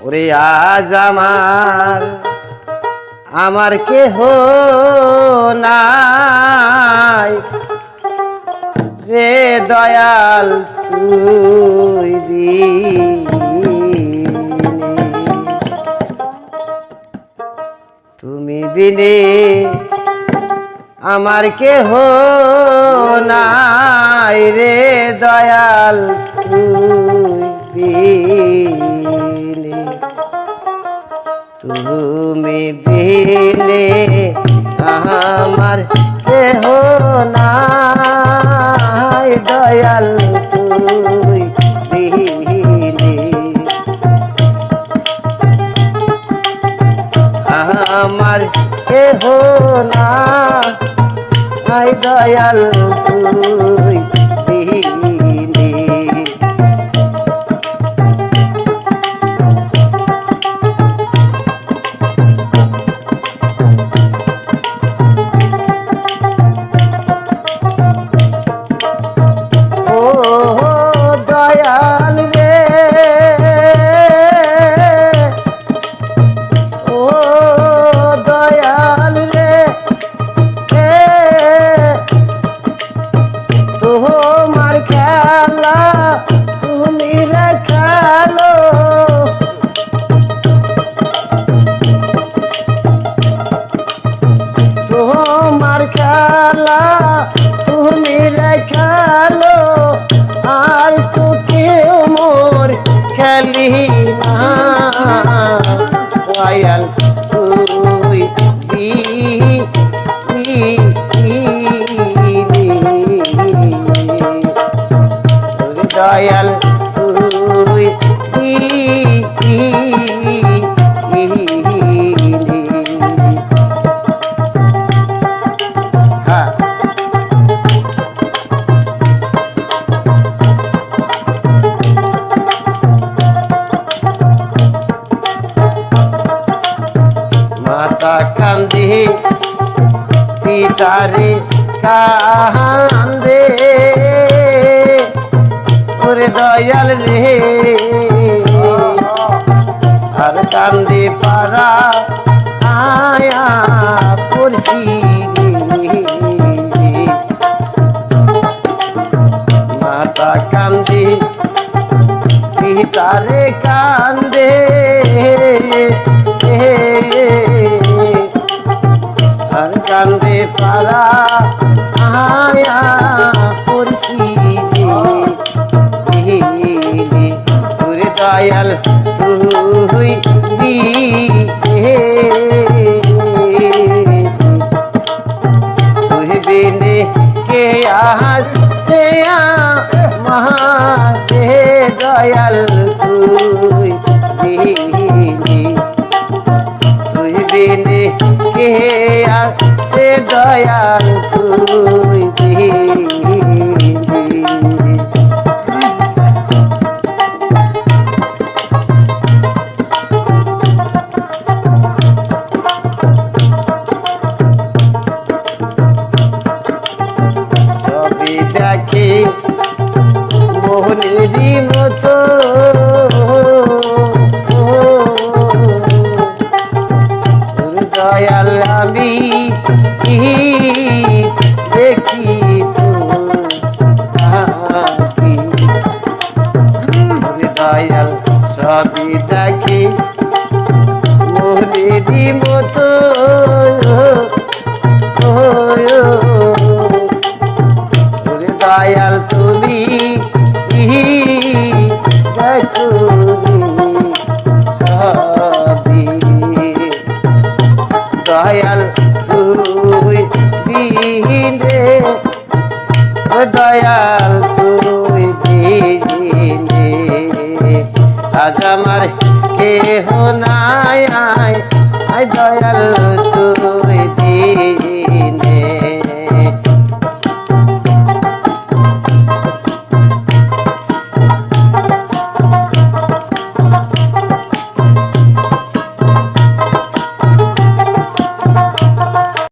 ওরে আজ আমার আমার কেহ নাই রে দয়াল তুই বিনে। তুমি বিনে আমার কেহ নাই রে দয়াল তুই বিনে তুমি বিনে আমার কেহ নাই, দয়াল তুই বিনে আমার কেহ না আই দয়াল তুই খেলি কান্দে। পিতারে কান্দে ওরে দয়াল রে। আর কান্দে পারা আয়া পড়ছি মাতা কান্দে, পিতারে কান্দে কান্দে পারা আয়া পড়ছি তোরে দয়াল তুই তুই বিনে কে আজ সে মহাতে দয়াল তুই তুই বিনে কে আছে দয়াল তুই সবই মোহনেরই মতো দেখি দয়াল সবই দেখি মোহনেরই মতো। দয়াল তুই দিনে আজ আমার কেহ নাই আয় দয়াল